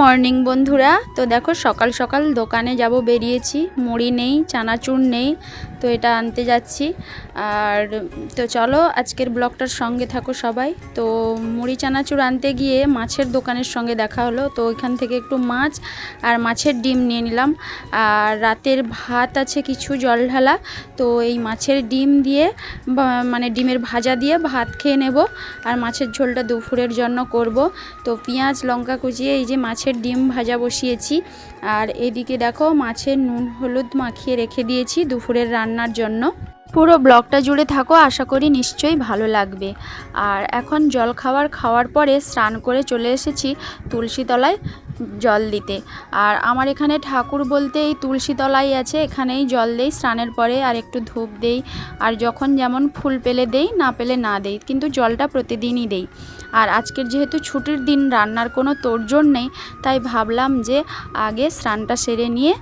Morning বন্ধুরা। তো দেখো সকাল সকাল দোকানে যাব বেরিয়েছি। মুড়ি নেই চানাচুর নেই। তো এটা আনতে যাচ্ছি। আর তো চলো, আজকের ব্লগটার সঙ্গে থাকো সবাই। তো মুড়ি চানাচুর আনতে গিয়ে মাছের দোকানের সঙ্গে দেখা হলো। তো ওইখান থেকে একটু মাছ আর মাছের ডিম নিয়ে নিলাম। আর রাতের ভাত আছে কিছু জল ঢালা। তো এই মাছের ডিম দিয়ে মানে ডিমের ভাজা দিয়ে ভাত খেয়ে নেব। আর মাছের ঝোলটা দুপুরের জন্য করব। তো পেঁয়াজ, লঙ্কা কুচিয়ে এই যে মাছের ডিম ভাজা বসিয়েছি। আর এদিকে দেখো, মাছের নুন হলুদ মাখিয়ে রেখে দিয়েছি। দুপুরের রান্নার জন্য। পুরো ব্লগটা জুড়ে থাকো, আশা করি নিশ্চয়ই ভালো লাগবে। আর এখন জল খাবার খাওয়ার পরে স্নান করে চলে এসেছি তুলসীতলায় জল দিতে। আর আমার এখানে ঠাকুর বলতে এই তুলসীতলাই আছে, এখানেই জল দেই, স্নানের পরে আর একটু ধূপ দেই। আর যখন যেমন ফুল পেলে দেই, না পেলে না দেই, কিন্তু জলটা প্রতিদিনই দেই। আর আজকের যেহেতু ছুটির দিন, রান্নার কোনো তোড়জোড় নেই, তাই ভাবলাম যে আগে স্নানটা সেরে নিয়ে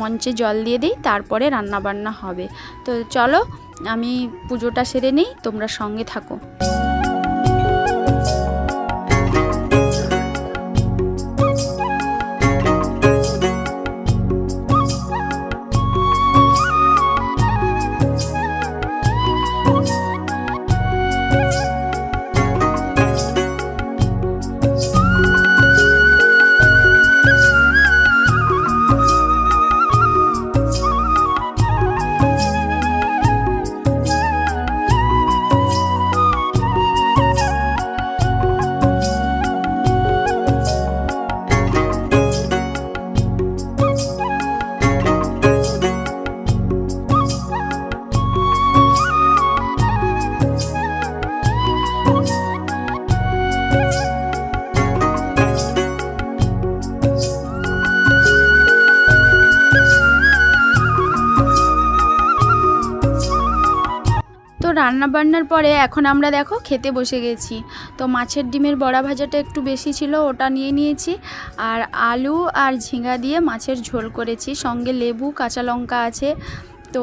মঞ্চে জল দিয়ে দিই, তারপরে রান্নাবান্না হবে। তো চলো, আমি পুজোটা সেরে নিই, তোমরা সঙ্গে থাকো। রান্না বান্নার পরে এখন আমরা দেখো খেতে বসে গেছি। তো মাছের ডিমের বড়া ভাজাটা একটু বেশি ছিল, ওটা নিয়ে নিয়েছি। আর আলু আর ঝিঙ্গা দিয়ে মাছের ঝোল করেছি। সঙ্গে লেবু, কাঁচা লঙ্কা আছে। তো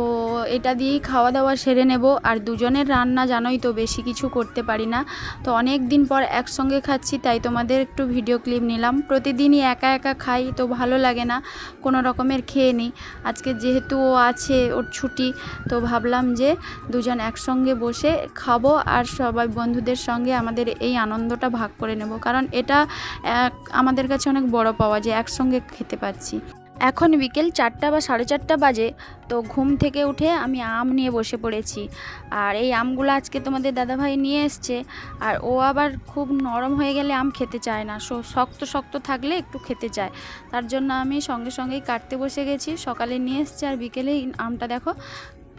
এটা দিয়েই খাওয়া দাওয়া সেরে নেব। আর দুজনের রান্না জানোই তো বেশি কিছু করতে পারি না। তো অনেক দিন পর একসঙ্গে খাচ্ছি, তাই তোমাদের একটু ভিডিও ক্লিপ নিলাম। প্রতিদিনই একা একা খাই, তো ভালো লাগে না, কোনো রকমের খেয়ে নিই। আজকে যেহেতু ও আছে, ওর ছুটি, তো ভাবলাম যে দুজন একসঙ্গে বসে খাব আর সবাই বন্ধুদের সঙ্গে আমাদের এই আনন্দটা ভাগ করে নেব। কারণ এটা আমাদের কাছে অনেক বড় পাওয়া যে একসঙ্গে খেতে পাচ্ছি এখন বিকেল চারটা বা সাড়ে চারটা বাজে, তো ঘুম থেকে উঠে আমি আম নিয়ে বসে পড়েছি। আর এই আমগুলো আজকে তোমাদের দাদাভাই নিয়ে এসছে, আর ও আবার খুব নরম হয়ে গেলে আম খেতে চায় না। শক্ত শক্ত থাকলে একটু খেতে চায়। তার জন্য আমি সঙ্গে সঙ্গেই কাটতে বসে গেছি, সকালে নিয়ে এসছে আর বিকেলেই আমটা দেখো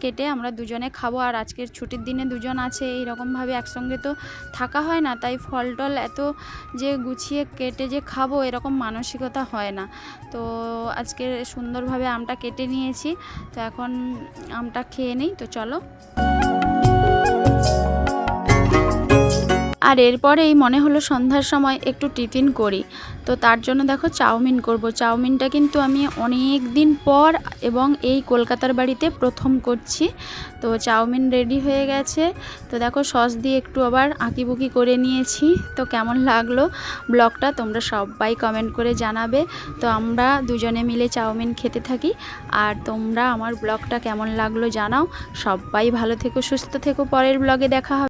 কেটে আমরা দুজনে খাব, আর আজকের ছুটির দিনে দুজন আছে এই এইরকমভাবে একসঙ্গে তো থাকা হয় না, তাই ফল টল এত যে গুছিয়ে কেটে যে খাব এরকম মানসিকতা হয় না। তো আজকে সুন্দরভাবে আমটা কেটে নিয়েছি, তো এখন আমটা খেয়ে নিই, তো চলো। আর এরপরেই মনে হলো সন্ধ্যার সময় একটু টিফিন করি। তো তার জন্য দেখো চাউমিন করব। চাউমিনটা কিন্তু আমি অনেক দিন পর এবং এই কলকাতার বাড়িতে প্রথম করছি। তো চাউমিন রেডি হয়ে গেছে। তো দেখো সস দিয়ে একটু আবার আঁকিবুকি করে নিয়েছি। তো কেমন লাগল ব্লগটা তোমরা সবাই কমেন্ট করে জানাবে। তো আমরা দুজনে মিলে চাউমিন খেতে থাকি। আর তোমরা আমার ব্লগটা কেমন লাগল জানাও। সবাই ভালো থেকো, সুস্থ থেকো। পরের ব্লগে দেখা হবে।